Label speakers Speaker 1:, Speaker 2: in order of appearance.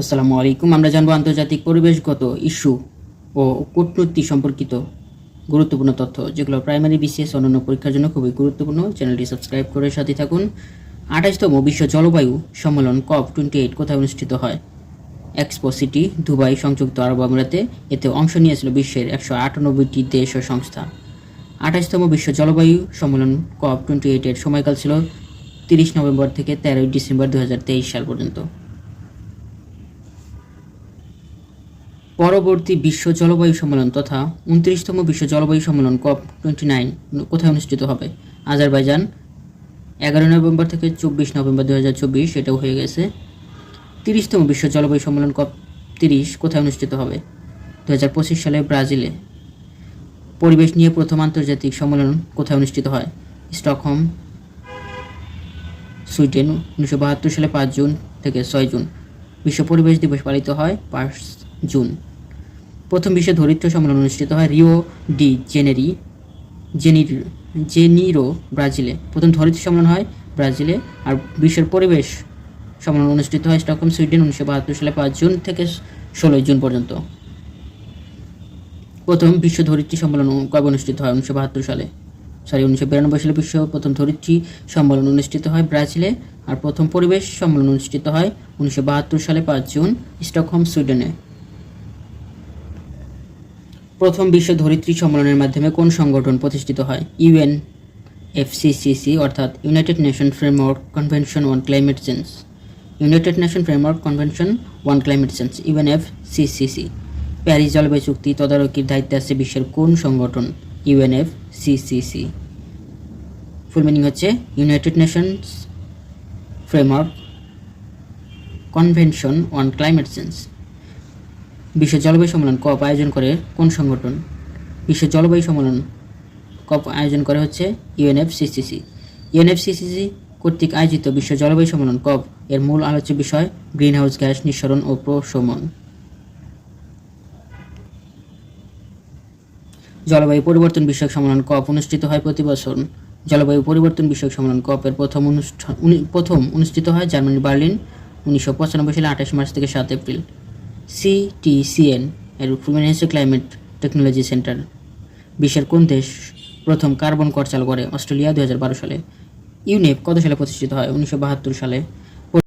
Speaker 1: আসসালামু আলাইকুম। আমরা জানব আন্তর্জাতিক পরিবেশগত ইস্যু ও কূটনীতি সম্পর্কিত গুরুত্বপূর্ণ তথ্য, যেগুলো প্রাইমারি বিসিএস অন্যান্য পরীক্ষার জন্য খুবই গুরুত্বপূর্ণ। চ্যানেলটি সাবস্ক্রাইব করে সাথে থাকুন। আঠাশতম বিশ্ব জলবায়ু সম্মেলন কপ টোয়েন্টি এইট কোথায় অনুষ্ঠিত হয়? এক্সপো সিটি, দুবাই, সংযুক্ত আরব আমিরাতে। এতে অংশ নিয়েছিল বিশ্বের একশো আটানব্বইটি দেশ ও সংস্থা। আঠাশতম বিশ্ব জলবায়ু সম্মেলন কপ টোয়েন্টি এইটের সময়কাল ছিল তিরিশ নভেম্বর থেকে তেরোই ডিসেম্বর দু হাজার তেইশ সাল পর্যন্ত। পরবর্তী বিশ্ব জলবায়ু সম্মেলন তথা উনত্রিশতম বিশ্ব জলবায়ু সম্মেলন কপ টোয়েন্টি নাইন কোথায় অনুষ্ঠিত হবে? আজারবাইজান, এগারো নভেম্বর থেকে চব্বিশ নভেম্বর দু হাজার চব্বিশ, এটাও হয়ে গেছে। তিরিশতম বিশ্ব জলবায়ু সম্মেলন কপ তিরিশ কোথায় অনুষ্ঠিত হবে? দু হাজার পঁচিশ সালে ব্রাজিলে। পরিবেশ নিয়ে প্রথম আন্তর্জাতিক সম্মেলন কোথায় অনুষ্ঠিত হয়? স্টকহোম, সুইডেন, উনিশশো বাহাত্তর সালে পাঁচ জুন থেকে ছয় জুন। বিশ্ব পরিবেশ দিবস পালিত হয় পাঁচ জুন। প্রথম বিশ্ব ধরিত্র সম্মেলন অনুষ্ঠিত হয় Rio de Janeiro, Janeiro, Janeiro, ব্রাজিলে। প্রথম ধরিত্র সম্মেলন হয় ব্রাজিলে আর বিশ্বের পরিবেশ সম্মেলন অনুষ্ঠিত হয় স্টকহোম, সুইডেন উনিশশো বাহাত্তর সালে পাঁচ জুন থেকে ষোলোই জুন পর্যন্ত। প্রথম বিশ্ব ধরিত্রী সম্মেলন কবে অনুষ্ঠিত হয় উনিশশো বাহাত্তর সালে? সরি, উনিশশো বিরানব্বই সালে বিশ্ব প্রথম ধরিত্রী সম্মেলন অনুষ্ঠিত হয় ব্রাজিলে আর প্রথম পরিবেশ সম্মেলন অনুষ্ঠিত হয় উনিশশো বাহাত্তর সালে পাঁচ জুন স্টকহোম, সুইডেনে। প্রথম বিশ্ব ধরিত্রী সম্মেলনের মাধ্যমে কোন সংগঠন প্রতিষ্ঠিত হয়? ইউএন এফসিসিসি অর্থাৎ united nation framework convention on climate change. United nation framework convention on climate change UNF CCC Paris জলবায়ু চুক্তি তদারকির দায়িত্বে আছে বিশ্বের কোন সংগঠন? ইউএনএফ সিসিসি ফুল মিনিং হচ্ছে united nations framework convention on climate change. বিশ্ব জলবায়ু সম্মেলন কপ আয়োজন করে কোন সংগঠন? বিশ্ব জলবায়ু সম্মেলন কপ আয়োজন করে হচ্ছে ইউএনএফসিসিসি। ইউএনএফসিসিসি কর্তৃক আয়োজিত বিশ্ব জলবায়ু সম্মেলন কপ এর মূল আলোচ্য বিষয় গ্রিনহাউস গ্যাস নিঃসরণ ও প্রশমন। জলবায়ু পরিবর্তন বিষয়ক সম্মেলন কপ অনুষ্ঠিত হয় প্রতি বছর। জলবায়ু পরিবর্তন বিষয়ক সম্মেলন কপের প্রথম অনুষ্ঠান প্রথম অনুষ্ঠিত হয় জার্মানির বার্লিন উনিশশো পঁচানব্বই সালে আঠাশ মার্চ থেকে সাত এপ্রিল। সিটিসিএন এর ফুলমেন ক্লাইমেট টেকনোলজি সেন্টার বিশ্বের কোন দেশ প্রথম কার্বন কর চালু করে? অস্ট্রেলিয়া দু হাজার বারো সালে। ইউনেপ কত সালে প্রতিষ্ঠিত হয়? উনিশশো বাহাত্তর সালে।